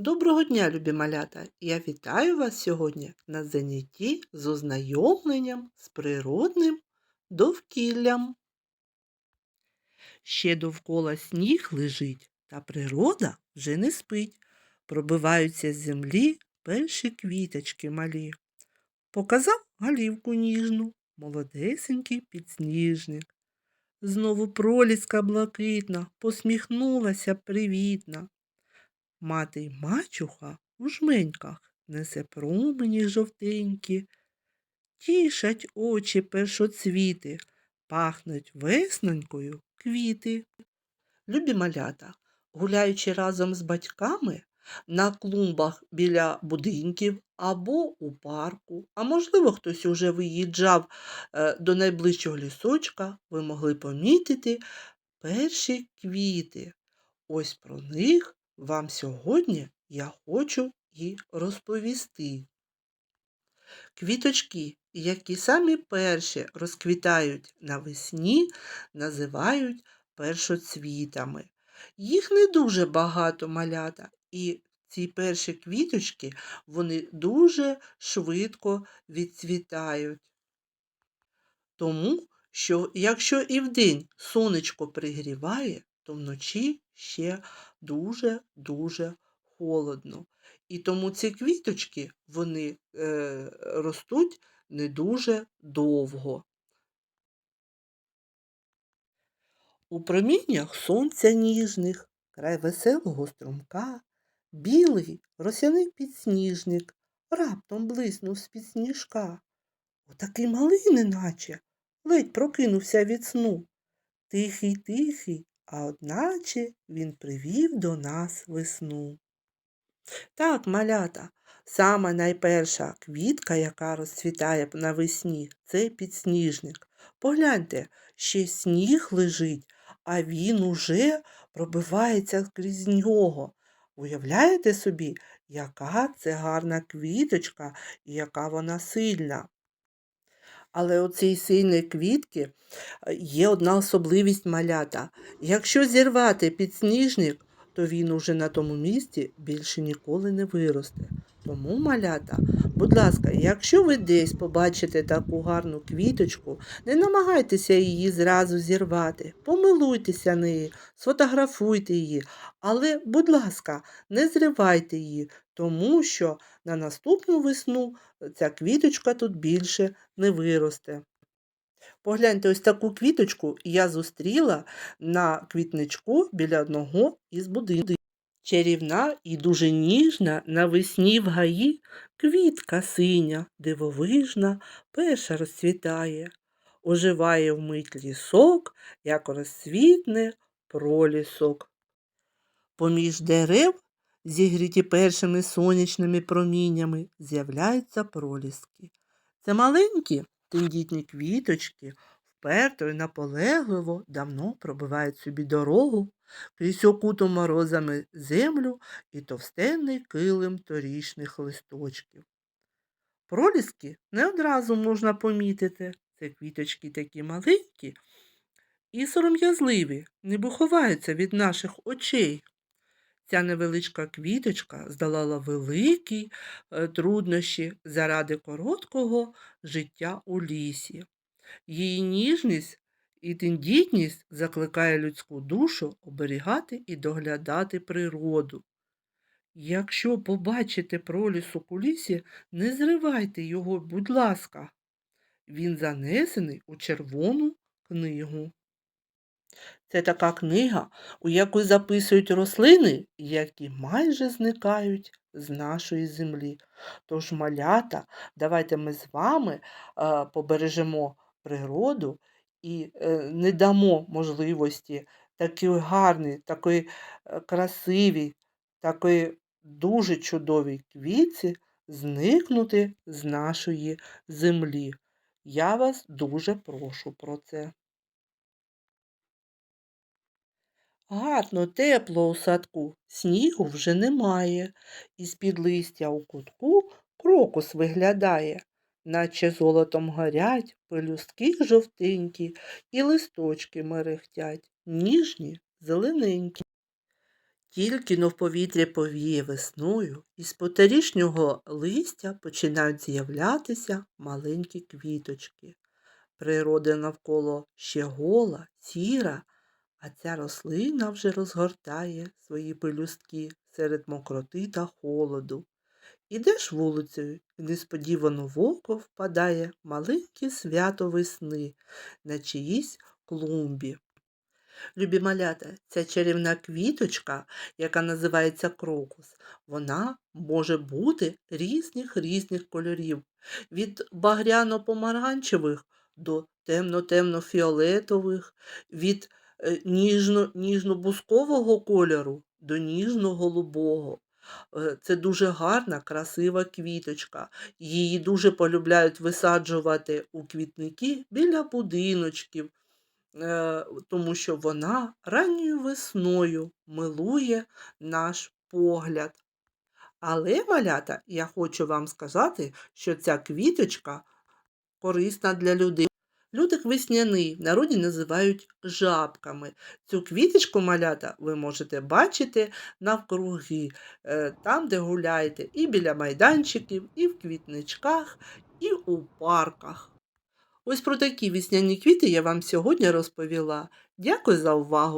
Доброго дня, любі малята! Я вітаю вас сьогодні на занятті з ознайомленням з природним довкіллям. Ще довкола сніг лежить, та природа вже не спить. Пробиваються з землі перші квіточки малі. Показав галівку ніжну, молодесенький підсніжник. Знову проліска блакитна, посміхнулася привітна. Мати й мачуха у жменьках несе промені жовтенькі, тішать очі першоцвіти, пахнуть веснонькою квіти. Любі малята, гуляючи разом з батьками на клумбах біля будинків або у парку, а можливо, хтось уже виїжджав е, до найближчого лісочка, ви могли помітити перші квіти. Ось про них вам сьогодні я хочу і розповісти. Квіточки, які самі перші розквітають навесні, називають першоцвітами. Їх не дуже багато малята, і ці перші квіточки вони дуже швидко відцвітають. Тому що якщо і вдень сонечко пригріває, то вночі ще дуже-дуже холодно. І тому ці квіточки вони е, ростуть не дуже довго. У проміннях сонця ніжних, край веселого струмка, білий росяний підсніжник раптом блиснув з під сніжка. Отакий малий неначе ледь прокинувся від сну. Тихий, тихий, а одначе він привів до нас весну. Так, малята, сама найперша квітка, яка розцвітає навесні, це підсніжник. Погляньте, ще сніг лежить, а він уже пробивається крізь нього. Уявляєте собі, яка це гарна квіточка і яка вона сильна. Але у цій сильної квітки е, є одна особливість малята. Якщо зірвати підсніжник, то він уже на тому місці більше ніколи не виросте. Тому, малята, будь ласка, якщо ви десь побачите таку гарну квіточку, не намагайтеся її зразу зірвати, помилуйтеся нею, сфотографуйте її, але, будь ласка, не зривайте її, тому що на наступну весну ця квіточка тут більше не виросте. Погляньте, ось таку квіточку я зустріла на квітничку біля одного із будинків. Чарівна і дуже ніжна навесні в гаї квітка синя, дивовижна, перша розцвітає, оживає вмить лісок, як розцвітне пролісок. Поміж дерев, зігріті першими сонячними проміннями, з'являються проліски. Це маленькі тендітні квіточки, вперто і наполегливо давно пробивають собі дорогу крізь окуту морозами землю і товстенний килим торічних листочків. Проліски не одразу можна помітити. Це квіточки такі маленькі і сором'язливі, ніби ховаються від наших очей. Ця невеличка квіточка здолала великі е, труднощі заради короткого життя у лісі. Її ніжність і тендітність закликає людську душу оберігати і доглядати природу. Якщо побачите пролісок у лісі, не зривайте його, будь ласка. Він занесений у червону книгу. Це така книга, у яку записують рослини, які майже зникають з нашої землі. Тож, малята, давайте ми з вами е, побережемо природу і е, не дамо можливості такій гарній, такої е, красивій, такої дуже чудовій квітці зникнути з нашої землі. Я вас дуже прошу про це. Гарно, тепло у садку, снігу вже немає, із-під листя у кутку крокус виглядає, наче золотом горять пелюстки жовтенькі і листочки мерехтять, ніжні, зелененькі. Тільки но в повітря повіє весною, із поторішнього листя починають з'являтися маленькі квіточки. Природа навколо ще гола, сіра, а ця рослина вже розгортає свої пелюстки серед мокроти та холоду. Ідеш вулицею, і несподівано в око впадає маленьке свято весни на чиїсь клумбі. Любі малята, ця чарівна квіточка, яка називається крокус, вона може бути різних різних кольорів, від багряно-помаранчевих до темно-темно-фіолетових, від е, ніжно, ніжно-бускового кольору до ніжно-голубого. Е, Це дуже гарна, красива квіточка. Її дуже полюбляють висаджувати у квітники біля будиночків е, тому що вона ранньою весною милує наш погляд. Але, малята, я хочу вам сказати, що ця квіточка корисна для людей. Людик весняний в народі називають жабками. Цю квіточку малята ви можете бачити навкруги, е, там, де гуляєте, і біля майданчиків, і в квітничках, і у парках. Ось про такі весняні квіти я вам сьогодні розповіла. Дякую за увагу!